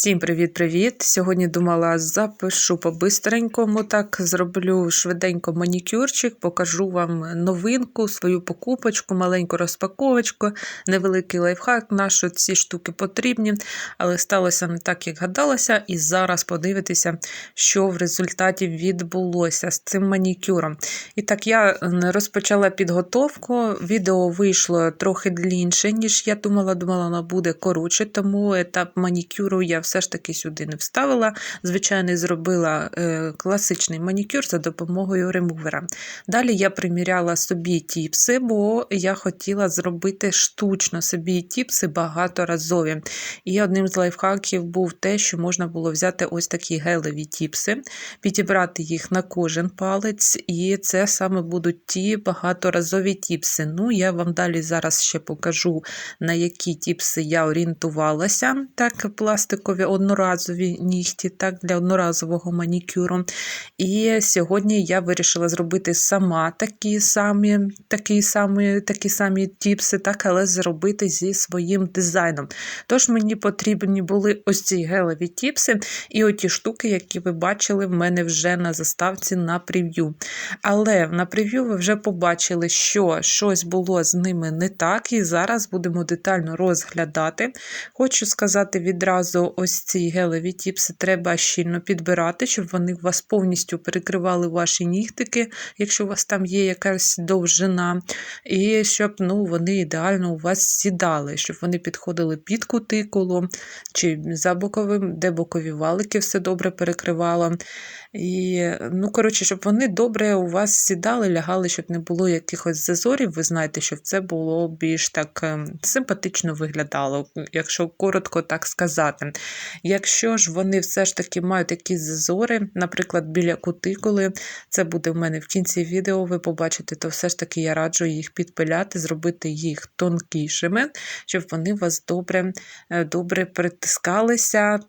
Всім привіт-привіт! Сьогодні думала, запишу по-бистренькому, так зроблю швиденько манікюрчик, покажу вам новинку, свою покупочку, маленьку розпаковочку, невеликий лайфхак, на що ці штуки потрібні, але сталося не так, як гадалося, і зараз подивитися, що в результаті відбулося з цим манікюром. І так, я розпочала підготовку, відео вийшло трохи длінше, ніж я думала, думала, воно буде коротше, тому етап манікюру я все ж таки сюди не вставила. Звичайно, зробила е, класичний манікюр за допомогою ремувера. Далі я приміряла собі тіпси, бо я хотіла зробити штучно собі тіпси багаторазові. І одним з лайфхаків був те, що можна було взяти ось такі гелеві тіпси, підібрати їх на кожен палець, і це саме будуть ті багаторазові тіпси. Ну, я вам далі зараз ще покажу, на які тіпси я орієнтувалася. Так, пластикові одноразові нігті, так, для одноразового манікюру. І сьогодні я вирішила зробити сама такі самі такі самі, такі самі тіпси, так, але зробити зі своїм дизайном. Тож мені потрібні були ось ці гелеві тіпси і оті штуки, які ви бачили в мене вже на заставці на прев'ю. Але на прев'ю ви вже побачили, що щось було з ними не так, і зараз будемо детально розглядати. Хочу сказати відразу: ось ці гелеві тіпси треба щільно підбирати, щоб вони вас повністю перекривали ваші нігтики, якщо у вас там є якась довжина, і щоб ну, вони ідеально у вас сідали, щоб вони підходили під кутикулу чи за боковим, де бокові валики все добре перекривало. І, ну, коротше, щоб вони добре у вас сідали, лягали, щоб не було якихось зазорів. Ви знаєте, щоб це було більш так ем, симпатично виглядало, якщо коротко так сказати. Якщо ж вони все ж таки мають якісь зазори, наприклад, біля кутикули, це буде в мене в кінці відео, ви побачите, то все ж таки я раджу їх підпиляти, зробити їх тонкішими, щоб вони вас добре е, добре притискалися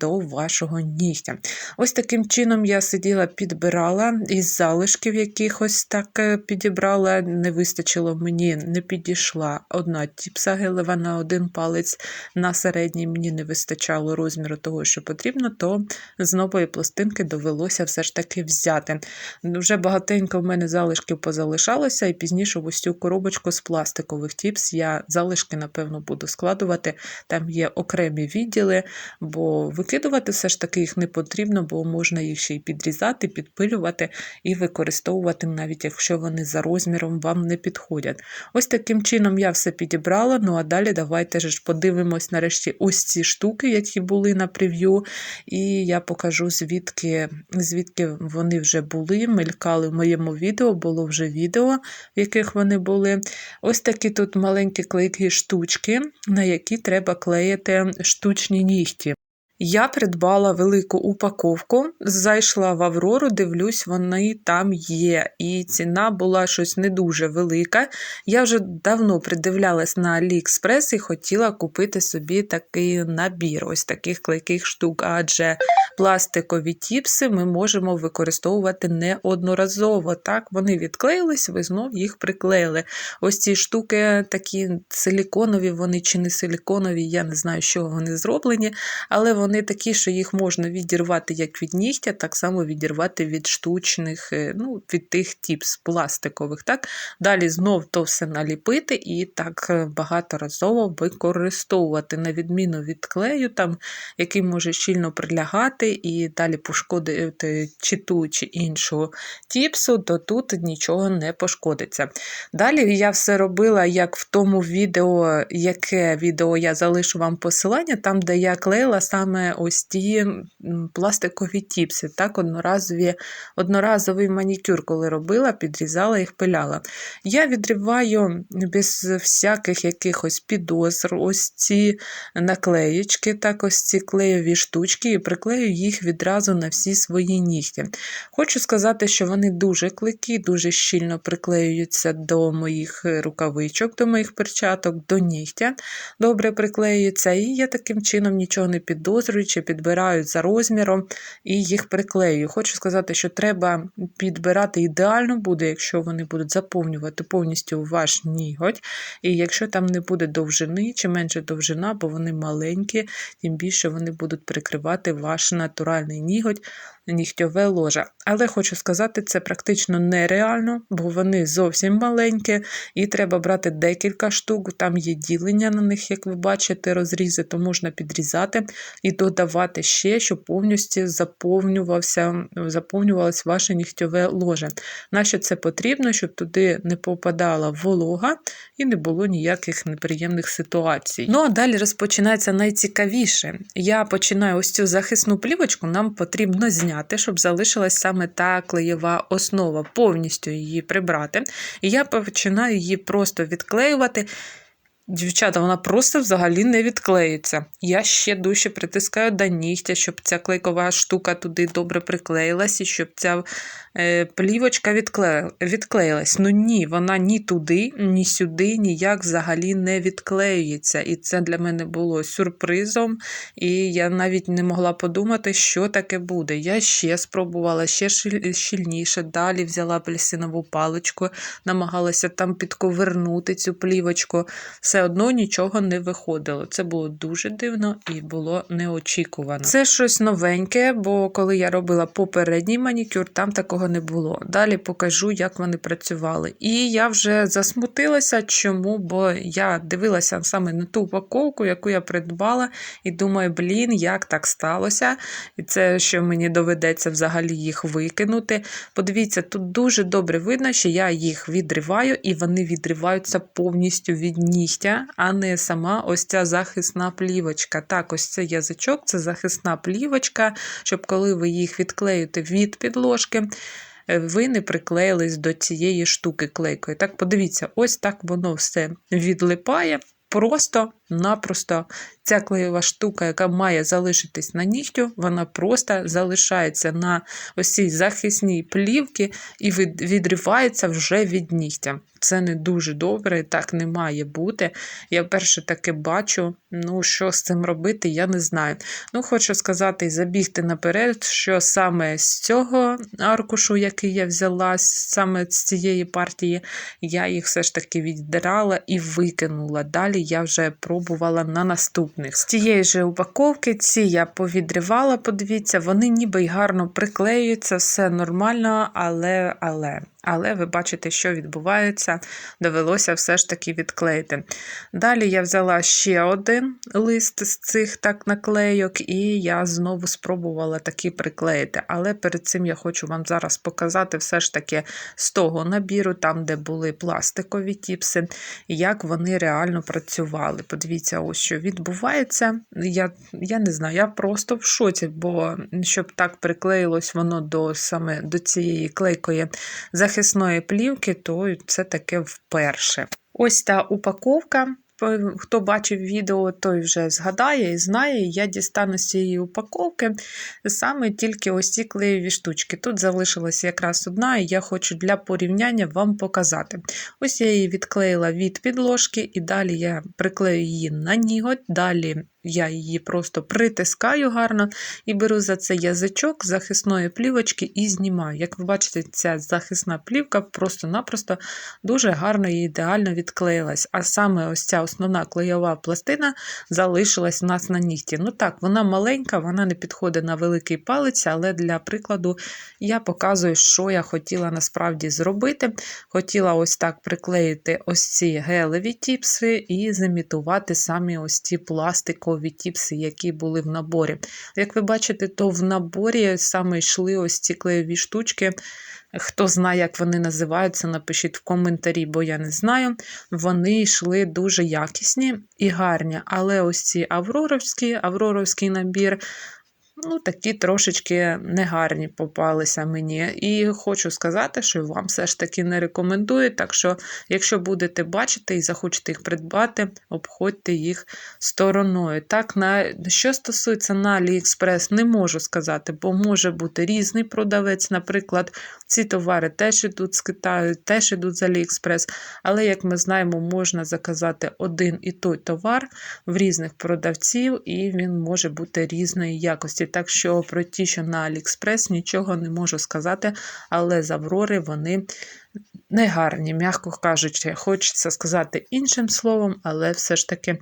до вашого нігтя. Ось таким чином я сиділа, підбирала із залишків якихось так е, підібрала, не вистачило мені, не підійшла одна тіпса гелева на один палець, на середній мені не вистачало розміру того, що потрібно, то з нової пластинки довелося все ж таки взяти. Вже багатенько в мене залишків позалишалося, і пізніше в ось цю коробочку з пластикових тіпс я залишки, напевно, буду складувати. Там є окремі відділи, бо викидувати все ж таки їх не потрібно, бо можна їх ще й підрізати, підпилювати і використовувати, навіть якщо вони за розміром вам не підходять. Ось таким чином я все підібрала. Ну а далі давайте ж подивимось нарешті ось ці штуки, які були на прев'ю. І я покажу, звідки звідки вони вже були, мелькали в моєму відео, було вже відео, в яких вони були. Ось такі тут маленькі клейкі штучки, на які треба клеїти штучні нігті. Я придбала велику упаковку, зайшла в Аврору, дивлюсь, вони там є. І ціна була щось не дуже велика. Я вже давно придивлялась на AliExpress і хотіла купити собі такий набір, ось таких клейких штук, адже пластикові тіпси ми можемо використовувати неодноразово. Так, вони відклеїлись, ви знов їх приклеїли. Ось ці штуки такі силіконові, вони чи не силіконові, я не знаю, що вони зроблені, але вони вони такі, що їх можна відірвати як від нігтя, так само відірвати від штучних, е, ну, від тих тіпс пластикових. Так? Далі знов то все наліпити і так е, багаторазово використовувати, на відміну від клею, там, який може щільно прилягати і далі пошкодити чи ту, чи іншу тіпсу, то тут нічого не пошкодиться. Далі я все робила, як в тому відео, яке відео я залишу вам посилання, там, де я клеїла саме саме ось ті пластикові тіпси, так, одноразові, одноразовий манікюр, коли робила, підрізала їх, пиляла. Я відриваю без всяких якихось підозр, ось ці наклеєчки, так, ось ці клеєві штучки, і приклею їх відразу на всі свої нігті. Хочу сказати, що вони дуже клики, дуже щільно приклеюються до моїх рукавичок, до моїх перчаток, до нігтя. Добре приклеюються, і я таким чином нічого не підозрюю підозрюють підбирають за розміром і їх приклею. Хочу сказати, що треба підбирати ідеально буде, якщо вони будуть заповнювати повністю ваш ніготь. І якщо там не буде довжини чи менше довжина, бо вони маленькі, тим більше вони будуть прикривати ваш натуральний ніготь нігтьове ложе. Але хочу сказати, це практично нереально, бо вони зовсім маленькі, і треба брати декілька штук. Там є ділення на них, як ви бачите, розрізи, то можна підрізати і додавати ще, щоб повністю заповнювався, заповнювалось ваше нігтьове ложе. Нащо це потрібно, щоб туди не попадала волога і не було ніяких неприємних ситуацій. Ну а далі розпочинається найцікавіше. Я починаю ось цю захисну плівочку, нам потрібно зняти, щоб залишилась саме та клеєва основа, повністю її прибрати. І я починаю її просто відклеювати. Дівчата, вона просто взагалі не відклеїться. Я ще дужче притискаю до нігтя, щоб ця клейкова штука туди добре приклеїлась і щоб ця е, плівочка відклеїлась. Ну ні, вона ні туди, ні сюди ніяк взагалі не відклеюється. І це для мене було сюрпризом. І я навіть не могла подумати, що таке буде. Я ще спробувала ще щільніше. Далі взяла апельсинову паличку, намагалася там підковернути цю плівочку. Все одно нічого не виходило. Це було дуже дивно і було неочікувано. Це щось новеньке, бо коли я робила попередній манікюр, там такого не було. Далі покажу, як вони працювали. І я вже засмутилася, чому? Бо я дивилася саме на ту упаковку, яку я придбала, і думаю, блін, як так сталося. І це, що мені доведеться взагалі їх викинути. Подивіться, тут дуже добре видно, що я їх відриваю, і вони відриваються повністю від нігтя листя, а не сама ось ця захисна плівочка. Так, ось цей язичок це захисна плівочка, щоб коли ви їх відклеїте від підложки, е, ви не приклеїлись до цієї штуки клейкою. Так, подивіться, ось так воно все відлипає. Просто-напросто ця клеєва штука, яка має залишитись на нігтю, вона просто залишається на ось захисній плівці і відривається вже від нігтя. Це не дуже добре, так не має бути. Я вперше таке бачу. Ну, що з цим робити, я не знаю. Ну, хочу сказати і забігти наперед, що саме з цього аркушу, який я взяла, саме з цієї партії, я їх все ж таки віддирала і викинула. Далі я вже пробувала на наступних. З цієї ж упаковки ці я повідривала, подивіться, вони ніби й гарно приклеюються, все нормально, але, але. Але ви бачите, що відбувається, довелося все ж таки відклеїти. Далі я взяла ще один лист з цих так наклейок, і я знову спробувала такі приклеїти. Але перед цим я хочу вам зараз показати все ж таки з того набіру, там, де були пластикові тіпси, як вони реально працювали. Подивіться, ось що відбувається. Я я не знаю, я просто в шоці, бо щоб так приклеїлось воно до саме до цієї клейкої захисної плівки, то це таке вперше. Ось та упаковка. Хто бачив відео, той вже згадає і знає, я дістану з цієї упаковки саме тільки ось ці клеєві штучки. Тут залишилася якраз одна, і я хочу для порівняння вам показати. Ось я її відклеїла від підложки, і далі я приклею її на ніготь, далі я її просто притискаю гарно і беру за це язичок захисної плівочки і знімаю. Як ви бачите, ця захисна плівка просто-напросто дуже гарно і ідеально відклеїлась. А саме ось ця основна клейова пластина залишилась у нас на нігті. Ну так, вона маленька, вона не підходить на великий палець, але для прикладу я показую, що я хотіла насправді зробити. Хотіла ось так приклеїти ось ці гелеві тіпси і зімітувати самі ось ці пластикові додаткові тіпси, які були в наборі. Як ви бачите, то в наборі саме йшли ось ці клеєві штучки. Хто знає, як вони називаються, напишіть в коментарі, бо я не знаю. Вони йшли дуже якісні і гарні. Але ось ці авроровські, авроровський набір ну, такі трошечки негарні попалися мені. І хочу сказати, що вам все ж таки не рекомендую. Так що, якщо будете бачити і захочете їх придбати, обходьте їх стороною. Так, на що стосується на AliExpress, не можу сказати, бо може бути різний продавець. Наприклад, ці товари теж йдуть з Китаю, теж йдуть з AliExpress, але, як ми знаємо, можна заказати один і той товар в різних продавців, і він може бути різної якості. Так що про ті, що на AliExpress, нічого не можу сказати, але з Аврори вони не гарні, м'яко кажучи, хочеться сказати іншим словом, але все ж таки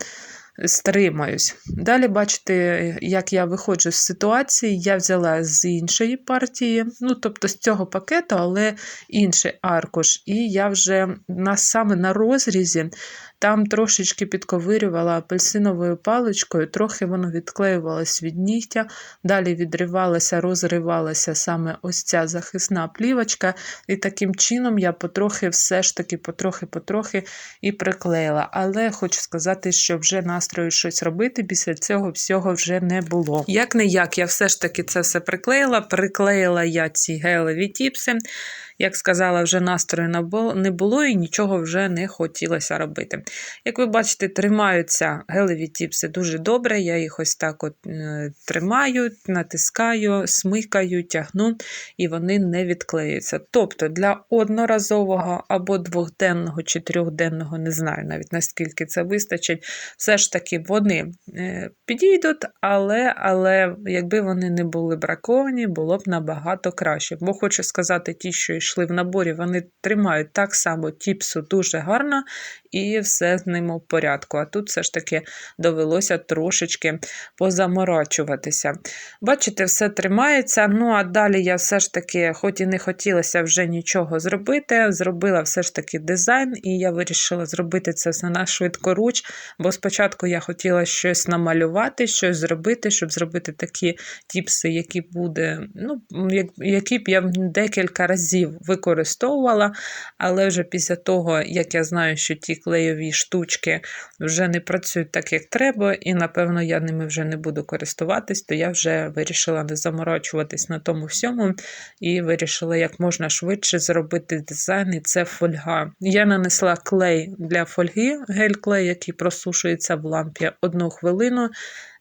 стримаюсь. Далі бачите, як я виходжу з ситуації, я взяла з іншої партії, ну, тобто з цього пакету, але інший аркуш. І я вже на, саме на розрізі там трошечки підковирювала апельсиновою паличкою, трохи воно відклеювалось від нігтя, далі відривалася, розривалася саме ось ця захисна плівочка. І таким чином я потрохи, все ж таки, потрохи-потрохи і приклеїла. Але хочу сказати, що вже настрою щось робити після цього всього вже не було. Як не як, я все ж таки це все приклеїла. Приклеїла я ці гелеві тіпси. Як сказала, вже настрою не було і нічого вже не хотілося робити. Як ви бачите, тримаються гелеві тіпси дуже добре. Я їх ось так от е, тримаю, натискаю, смикаю, тягну, і вони не відклеюються. Тобто для одноразового або двохденного чи трьохденного, не знаю навіть наскільки це вистачить, все ж таки вони е, підійдуть, але але якби вони не були браковані, було б набагато краще. Бо хочу сказати, ті, що йшли в наборі, вони тримають так само тіпсу дуже гарно, і все з ними в порядку. А тут все ж таки довелося трошечки позаморачуватися. Бачите, все тримається. Ну, а далі я все ж таки, хоч і не хотілося вже нічого зробити, зробила все ж таки дизайн, і я вирішила зробити це все на швидкоруч, бо спочатку я хотіла щось намалювати, щось зробити, щоб зробити такі тіпси, які буде, ну, які б я декілька разів використовувала, але вже після того, як я знаю, що ті клейові штучки вже не працюють так, як треба, і, напевно, я ними вже не буду користуватись, то я вже вирішила не заморочуватись на тому всьому і вирішила як можна швидше зробити дизайн, і це фольга. Я нанесла клей для фольги, гель-клей, який просушується в лампі одну хвилину.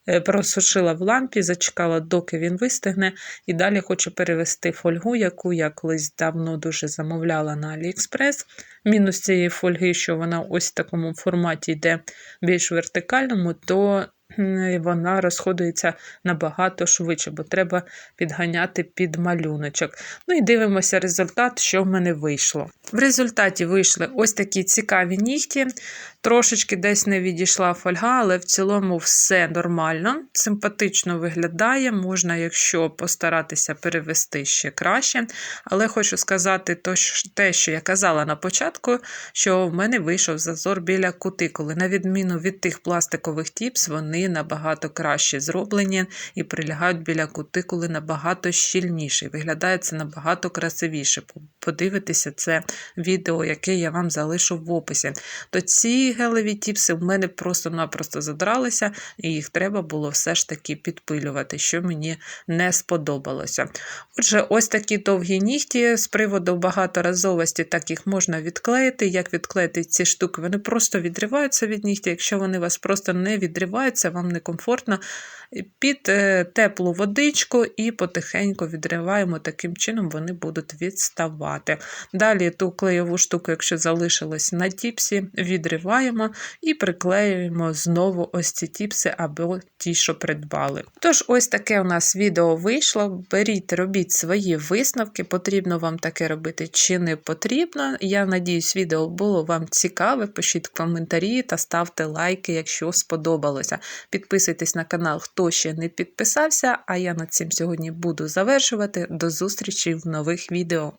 Е, просушила в лампі, зачекала, доки він вистигне, і далі хочу перевести фольгу, яку я колись давно дуже замовляла на AliExpress. Мінус цієї фольги, що вона ось в такому форматі йде більш вертикальному, то вона розходується набагато швидше, бо треба підганяти під малюночок. Ну і дивимося результат, що в мене вийшло. В результаті вийшли ось такі цікаві нігті. Трошечки десь не відійшла фольга, але в цілому все нормально, симпатично виглядає. Можна, якщо постаратися перевести ще краще. Але хочу сказати те, що я казала на початку, що в мене вийшов зазор біля кутикули. На відміну від тих пластикових тіпс, вони набагато краще зроблені і прилягають біля кутикули набагато щільніше. Виглядає це набагато красивіше. Подивитися це відео, яке я вам залишу в описі. То ці гелеві тіпси в мене просто-напросто задралися, і їх треба було все ж таки підпилювати, що мені не сподобалося. Отже, ось такі довгі нігті з приводу багаторазовості, так їх можна відклеїти. Як відклеїти ці штуки? Вони просто відриваються від нігтя. Якщо вони вас просто не відриваються, вам некомфортно, під е, теплу водичку і потихеньку відриваємо, таким чином вони будуть відставати. Далі ту клеєву штуку, якщо залишилось на тіпсі, відриваємо і приклеюємо знову ось ці тіпси або ті, що придбали. Тож, ось таке у нас відео вийшло. Беріть, робіть свої висновки, потрібно вам таке робити чи не потрібно. Я надіюсь, відео було вам цікаве. Пишіть коментарі та ставте лайки, якщо сподобалося. Підписуйтесь на канал хто ще не підписався, а я над цим сьогодні буду завершувати. До зустрічі в нових відео.